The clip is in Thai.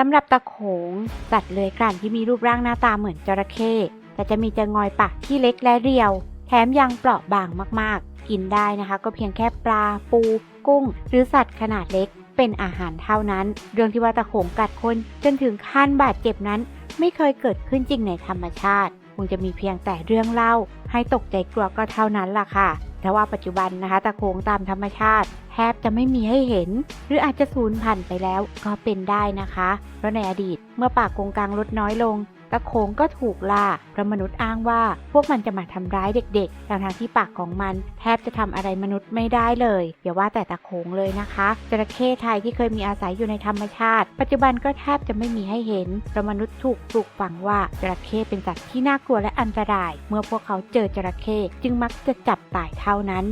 สำหรับตะโขงสัตว์เลื้อยคลานที่มีรูปร่างหน้าตาเหมือนจระเข้แต่จะมีจะงอยปากที่เล็กและเรียว แถมยังเปราะบางมากๆ กินได้นะคะ ก็เพียงแค่ปลา ปู กุ้ง หรือสัตว์ขนาดเล็ก เป็นอาหารเท่านั้น เรื่องที่ว่าตะโขงกัดคนจนถึงขั้นบาดเจ็บนั้น ไม่เคยเกิดขึ้นจริงในธรรมชาติ คงจะมีเพียงแต่เรื่องเล่า ให้ตกใจกลัวก็เท่านั้นล่ะค่ะ แต่ว่าปัจจุบันนะคะตะโขงตามธรรมชาติแทบจะไม่มีให้เห็น หรืออาจจะสูญพันธุ์ไปแล้วก็เป็นได้นะคะ เพราะในอดีตเมื่อป่ากงกลางลดน้อยลง ตะโขงก็ถูกล่าเพราะมนุษย์อ้างว่า พวกมันจะมาทำร้ายเด็กๆทางทางที่ปากของมัน แทบจะทำอะไรมนุษย์ไม่ได้เลยอย่าว่าแต่ตะโขงเลยนะคะจระเข้ไทยที่เคยมีอาศัยอยู่ในธรรมชาติ ปัจจุบันก็แทบจะไม่มีให้เห็นเพราะมนุษย์ถูกปลูกฝังว่าจระเข้เป็นสัตว์ที่น่ากลัวและอันตราย เมื่อพวกเขาเจอจระเข้จึงมักจะจับตายเท่านั้น